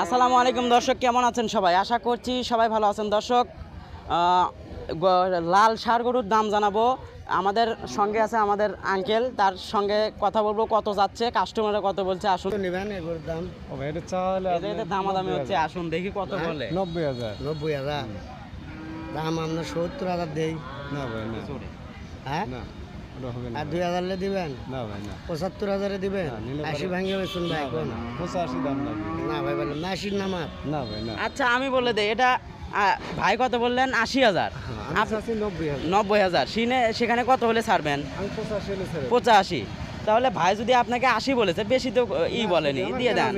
আসসালামু আলাইকুম দর্শক কেমন আছেন সবাই? আশা করছি সবাই ভালো আছেন। দর্শক লাল সার গরুর দাম জানাব। আমাদের সঙ্গে আছে আমাদের আঙ্কেল তার সঙ্গে কথা বলব কত যাচ্ছে কাস্টমাররা কত বলছে আসুন। নেবেন এগুলোর দাম। ও ভাই, এটা চাওয়ালে এদের দামাদামি হচ্ছে আসুন দেখি কত বলে। নব্বই হাজার। নব্বই হাজার। দাম আমরা সত্তর হাজার দেই। না ভাই না। হ্যাঁ? আর দুই হাজার দিবেন? না ভাই না। পঁচাত্তর হাজারে দিবেন? আশি পরে- ভাঙিয়ে ভাই এখন। পঁচাশি দাম না ভাই। বলেন না। আশির নামার না ভাই না। আচ্ছা আমি বলে দেই এটা ভাই কত বললেন? আশি হাজার। নব্বই হাজার। সেখানে কত হলে ছাড়বেন? আমি পঁচাশি তাহলে ভাই যদি আপনাকে আশি বলেছে বেশি তো ই বলেনি দিয়ে দেন।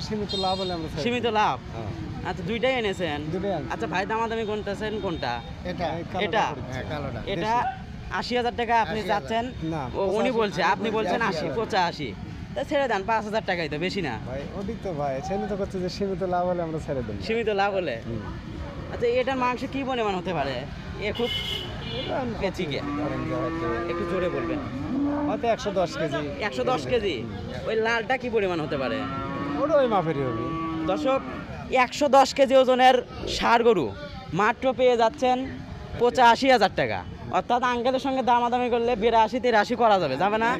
সীমিত লাভ হলে আমরা ছেড়ে সীমিত লাভ? হ্যাঁ। আচ্ছা দুইটাই এনেছেন? আচ্ছা ভাই দামাদামি কোনটাছেন কোনটা? এটা। হ্যাঁ এটা আশি হাজার টাকা আপনি যাচ্ছেন। উনি 85 বলছে আপনি বলছেন আশি 80,000 পঁচাশি। তা ছেড়ে দেন পাঁচ হাজার টাকাই তো বেশি না। ভাই তো ভাই সীমিত করছে যে সীমিত লাভ হলে আমরা ছেড়ে দেবো। সীমিত লাভ হলে? আচ্ছা এটার মাংস কি পরিমাণ হতে পারে? এ খুব ধরেন একটু জোরে বলবেন। হয়তো একশো দশ কেজি। একশো দশ কেজি? ওই লালটা কি পরিমাণ হতে পারে? ওটা ওই মাপেরই হবে। দর্শক একশো দশ কেজি ওজনের ষাড় গরু মাত্র পেয়ে যাচ্ছেন পঁচাশি হাজার টাকা। অর্থাৎ আঙ্কেলের সঙ্গে দামাদামি করলে বিরাশি তিরাশি করা যাবে যাবে না?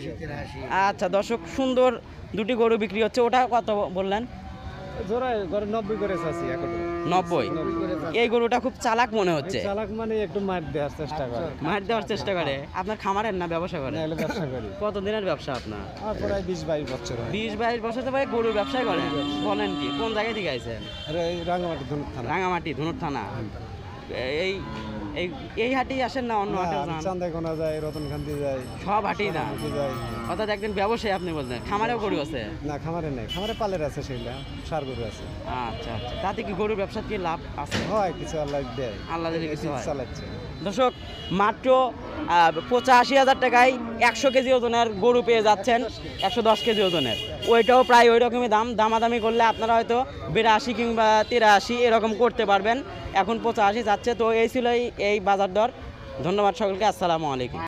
আচ্ছা দর্শক সুন্দর দুটি গরু বিক্রি হচ্ছে। ওটা কত বললেন? নব্বই এই গরুটা খুব চালাক মনে হচ্ছে। চালাক মানে একটু মার দেওয়ার চেষ্টা করে। মার দেওয়ার চেষ্টা করে। আপনার খামারের না ব্যবসা করে? ব্যবসা করি। কত দিনের ব্যবসা আপনার? প্রায় বিশ বাইশ বছর বিশ বাইশ বছর তো ভাই গরুর ব্যবসায় করেন বলেন কি কোন জায়গায় থেকে আইছেন? রাঙামাটি থানা। রাঙামাটি ধনুর থানা। এই এই এই হাটেই আসেন না অন্য হাটে যান। চান্দাইকোনা যায় রতনখান্তি যায় সব হাটেই যান। যায় অর্থাৎ একদিন ব্যবসায়ী আপনি বলছেন খামারেও গরু আছে? না খামারে নেই। খামারে পালের আছে সেগুলা সার গরু আছে। আচ্ছা আচ্ছা। তাতে কি গরুর ব্যবসা কি লাভ আছে? হয় কিছু আল্লাহ দেয়। আল্লাহ কিছু চালাচ্ছে। দর্শক, মাত্র পঁচাশি হাজার টাকায় একশো কেজি ওজনের গরু পেয়ে যাচ্ছেন, একশো দশ কেজি ওজনের। ওইটাও প্রায় ওই রকমই দাম। দামাদামি করলে আপনারা হয়তো বিরাশি কিংবা তিরাশি এরকম করতে পারবেন। এখন পঁচাশি যাচ্ছে। তো এই ছিল এই- বাজার দর। ধন্যবাদ সকলকে। আসসালামু আলাইকুম।